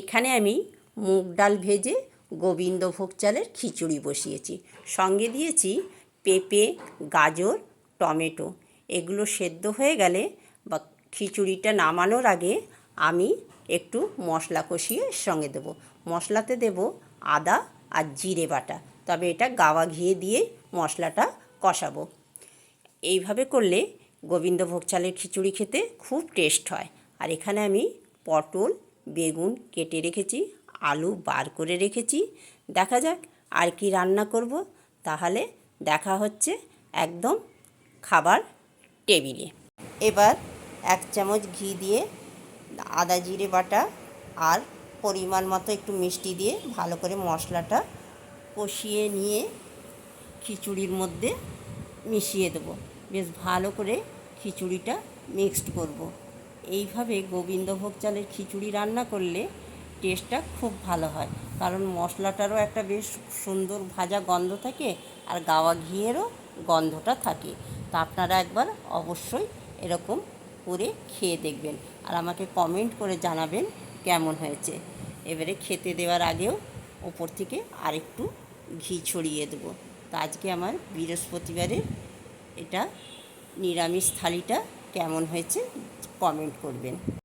এখানে আমি মুগ ডাল ভেজে গোবিন্দভোগ চালের খিচুড়ি বসিয়েছি। সঙ্গে দিয়েছি পেঁপে, গাজর, টমেটো। এগুলো সেদ্ধ হয়ে গেলে বা খিচুড়িটা নামানোর আগে আমি একটু মশলা কষিয়ে সঙ্গে দেবো। মশলাতে দেবো আদা আর জিরে বাটা। তবে এটা গাওয়া ঘিয়ে দিয়ে মশলাটা কষাবো। এইভাবে করলে গোবিন্দভোগ চালের খিচুড়ি খেতে খুব টেস্ট হয়। আর এখানে আমি পটল বেগুন কেটে রেখেছি, আলু বার করে রেখেছি। দেখা যাক আর কি রান্না করব। তাহলে দেখা হচ্ছে একদম খাবার টেবিলে। এবার এক চামচ ঘি দিয়ে আদা জিরে বাটা আর পরিমাণ মতো একটু মিষ্টি দিয়ে ভালো করে মশলাটা কষিয়ে নিয়ে খিচুড়ির মধ্যে মিশিয়ে দেবো। বেশ ভালো করে খিচুড়িটা মিক্সড করব। এইভাবে গোবিন্দভোগ চালের খিচুড়ি রান্না করলে টেস্টটা খুব ভালো হয়। কারণ মশলাটারও একটা বেশ সুন্দর ভাজা গন্ধ থাকে আর গাওয়া ঘিয়েরও গন্ধটা থাকে। তা আপনারা একবার অবশ্যই এরকম করে খেয়ে দেখবেন আর আমাকে কমেন্ট করে জানাবেন কেমন হয়েছে। এবারে খেতে দেওয়ার আগেও ওপর থেকে আরেকটু ঘি ছড়িয়ে দেবো। তা আজকে আমার বৃহস্পতিবারের এটা নিরামিষ থালিটা কেমন হয়েছে কমেন্ট করবেন।